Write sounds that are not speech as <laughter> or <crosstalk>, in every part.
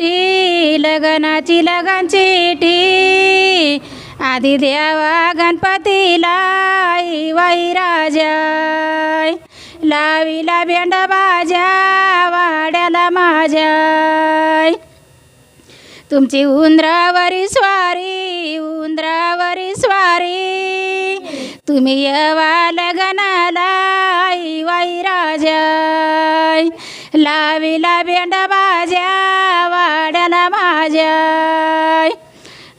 T लगनाची लगन चिठी आधी द्यावा गणपतीला वाई राजा लावीला बेंड बाजा वाड्याला माझ्या तुमची उंदरावरी स्वारी उंदरावरी स्वारी. तुम्ही यवा लगनाला वाई राजा लावीला बेंड बाजा वाड्याला माझ्या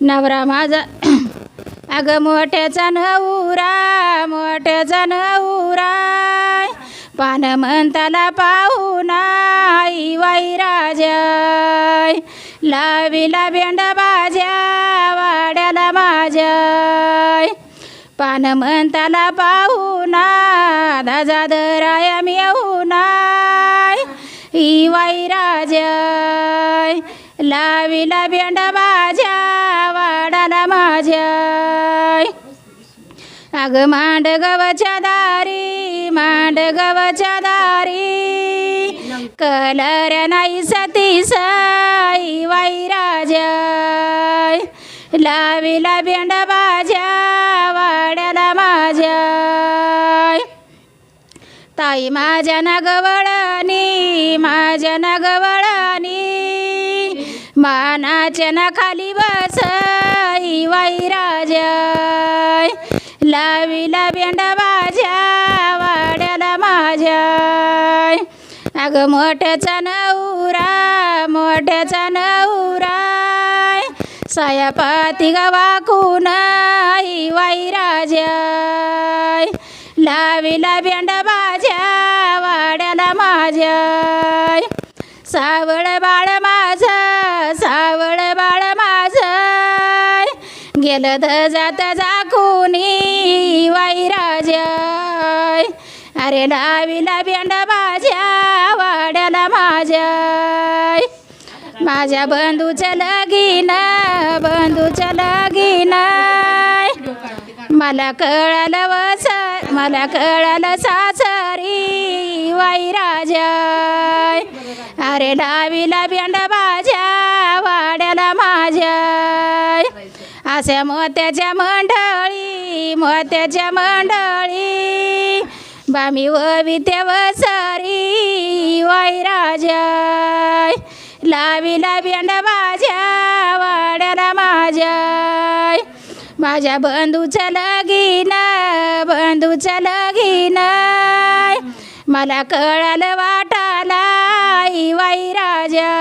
नवरा माझा <clears throat> अगं मोठ्याचा नवरा मोठ्याचा नवरा. पान म्हणताला पाहुना आई राजा लावीला बेंड बाजा वाड्याला माझ्या पान म्हणताना पाहुना दादा दराया मी ई वाई राजा लावीला बेंड माझ्या वाडाला माझ्या. अग मांड गवच्या दारी मांड गवच्या दारी. कलर नाही सती साई वाई राजा लावीला बेंड बाजा वाड्याला माझ्या. ताई माझ्या नागवळणी माझ्या नागवळणी मानाच्या ना खाली बस वाई राजा. लावीला बेंड बाजा वाड्याला माझ्या. अगं मोठ्याचा नवरा मोठ्याचा नवरा. सायापाती गवाकून वाई राजा लावीला बेंड बाजा वाड्याला माझ्या. सावळ बाळ माझं सावळ बाळ माझं. गेलं तर जात जाकुनी वाई राजा अरे लावीला बेंड बाजा वाड्याला माझ्या. माझ्या बंधूच्या लगीन बंधूच्या लगीन. मला कळालं वस मला कळालं सासरी वाई राजा अरे डावीला बेंड बाजा वाड्याला माझ्या. असे मोत्याच्या मंडळी मोत्याच्या मंडळी. बामी व वसरी वाई राजा लावी बेंड माझ्या वाड्याला माझ्या. माझ्या बंधूचं लगीन बंधूचं लगीन. मला कळालं वाटाला वाई राजा.